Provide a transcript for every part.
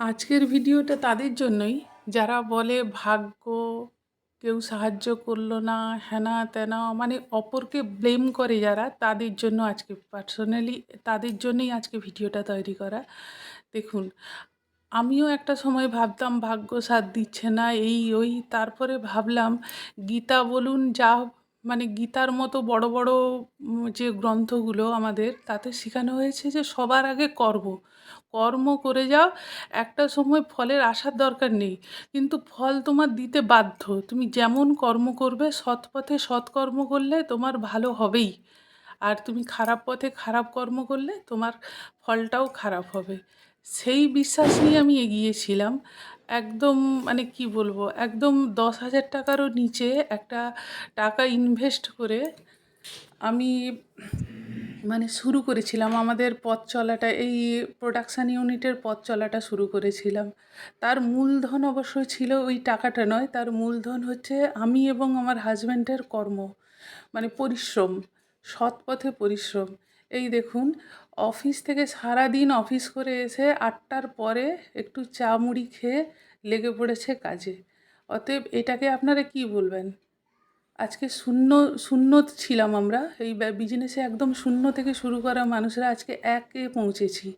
আজকের ভিডিওটা তাদের জন্যই। যারা বলে ভাগ্য, কেউ সাহায্য করল না, হেনা তেনা মানে অপরকে ব্লেম করে যারা, তাদের জন্য আজকে পার্সোনালি তাদের জন্যই আজকে ভিডিওটা তৈরি করা। দেখুন, আমিও একটা সময় ভাবতাম, ভাগ্য সাথ দিচ্ছে না, এই, ওই, তারপরে ভাবলাম, গীতা বলুন, যা মানে গীতার মতো বড় বড় যে গ্রন্থগুলো আমাদের, তাতে শেখানো হয়েছে যে সবার আগে কর্ম। কর্ম করে যাও, একটা সময় ফলের আসার দরকার নেই। কিন্তু ফল তোমার দিতে বাধ্য। তুমি যেমন কর্ম করবে সৎ পথে সৎকর্ম করলে তোমার ভালো হবেই। আর তুমি খারাপ পথে খারাপ কর্ম করলে তোমার ফলটাও খারাপ হবে। সেই বিশ্বাস নিয়ে আমি এগিয়েছিলাম একদম মানে কি বলব, একদম দশ হাজার টাকারও নিচে একটা টাকা ইনভেস্ট করে আমি মানে শুরু করেছিলাম। আমাদের পথ চলাটা, এই প্রোডাকশান ইউনিটের পথ চলাটা শুরু করেছিলাম। তার মূলধন অবশ্য ছিল ওই টাকাটা নয়, তার মূলধন হচ্ছে আমি এবং আমার হাজব্যান্ডের কর্ম মানে পরিশ্রম সৎ পথে পরিশ্রম। এই দেখুন, অফিস থেকে সারা দিন অফিস করে এসে আটটার পরে একটু চা মুড়ি খেয়ে লেগে পড়েছে কাজে। অতএব এটাকে আপনারা কি বলবেন? আজকে শূন্য শূন্য ছিলাম আমরা। এই বিজনেসে একদম শূন্য থেকে শুরু করা মানুষরা আজকে একে পৌঁছেছি।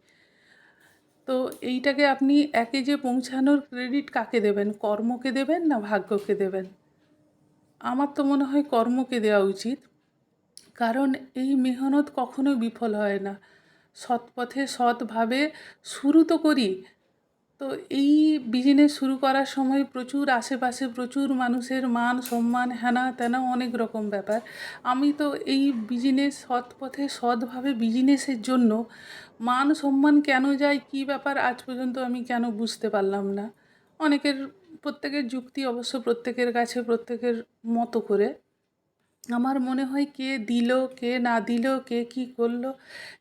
তো এইটাকে আপনি একে যে পৌঁছানোর ক্রেডিট কাকে দেবেন? কর্মকে দেবেন না ভাগ্যকে দেবেন? আমার তো মনে হয় কর্মকে দেওয়া উচিত। কারণ এই মেহনত কখনো বিফল হয় না। সৎ পথে সৎভাবে শুরু তো করি। তো এই বিজনেস শুরু করার সময় প্রচুর আশেপাশে প্রচুর মানুষের মান, সম্মান, হেনা তেনা অনেক রকম ব্যাপার। আমি তো এই বিজনেস সৎ পথে সৎভাবে বিজনেসের জন্য মান, সম্মান কেন যায় কী ব্যাপার আজ পর্যন্ত আমি কেন বুঝতে পারলাম না। অনেকের, প্রত্যেকের যুক্তি অবশ্য প্রত্যেকের কাছে প্রত্যেকের মতো করে। আমার মনে হয় কে দিল, কে না দিল, কে কি করল,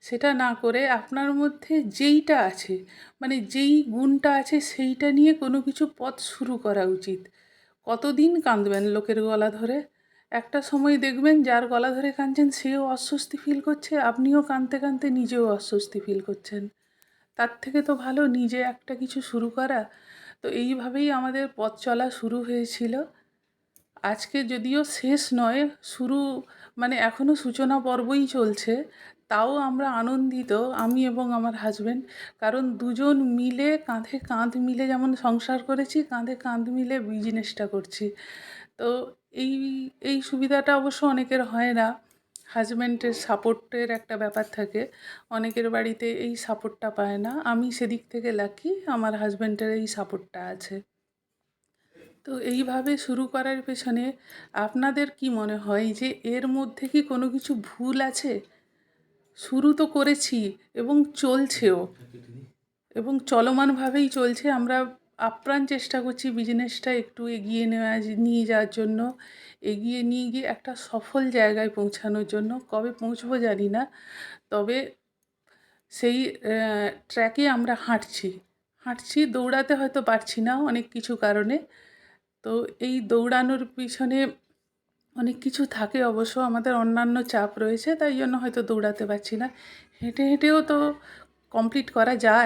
সেটা না করে আপনার মধ্যে যেইটা আছে মানে যেই গুণটা আছে সেইটা নিয়ে কোনো কিছু পথ শুরু করা উচিত। কতদিন কাঁদবেন লোকের গলা ধরে? একটা সময় দেখবেন যার গলা ধরে কাঁদছেন সেও অস্বস্তি ফিল করছে, আপনিও কাঁদতে কাঁদতে নিজেও অস্বস্তি ফিল করছেন। তার থেকে তো ভালো নিজে একটা কিছু শুরু করা। তো এইভাবেই আমাদের পথ চলা শুরু হয়েছিল। আজকে যদিও শেষ নয়, শুরু মানে এখনও সূচনা পর্বই চলছে, তাও আমরা আনন্দিত, আমি এবং আমার হাজব্যান্ড কারণ দুজন মিলে কাঁধে কাঁধ মিলে যেমন সংসার করেছি, কাঁধে কাঁধ মিলে বিজনেসটা করছি। তো এই এই সুবিধাটা অবশ্য অনেকের হয় না হাজব্যান্ডের সাপোর্টের একটা ব্যাপার থাকে, অনেকের বাড়িতে এই সাপোর্টটা পায় না, আমি সেদিক থেকে লাকি আমার হাজব্যান্ডের এই সাপোর্টটা আছে। তো এইভাবে শুরু করার পেছনে আপনাদের কি মনে হয় যে এর মধ্যে কি কোনো কিছু ভুল আছে? শুরু তো করেছি এবং চলছেও। এবং চলমানভাবেই চলছে। আমরা আপ্রাণ চেষ্টা করছি বিজনেসটা একটু এগিয়ে নেওয়া, নিয়ে যাওয়ার জন্য। এগিয়ে নিয়ে গিয়ে একটা সফল জায়গায় পৌঁছানোর জন্য। কবে পৌঁছবো জানি না। তবে সেই ট্র্যাকে আমরা হাঁটছি। হাঁটছি, দৌড়াতে হয়তো পারছি না অনেক কিছু কারণে। তো এই দৌড়ানোর পিছনে অনেক কিছু থাকে অবশ্য, আমাদের অন্যান্য চাপ রয়েছে, তাই জন্য হয়তো দৌড়াতে পারছি না। হেঁটে হেঁটেও তো কমপ্লিট করা যায়।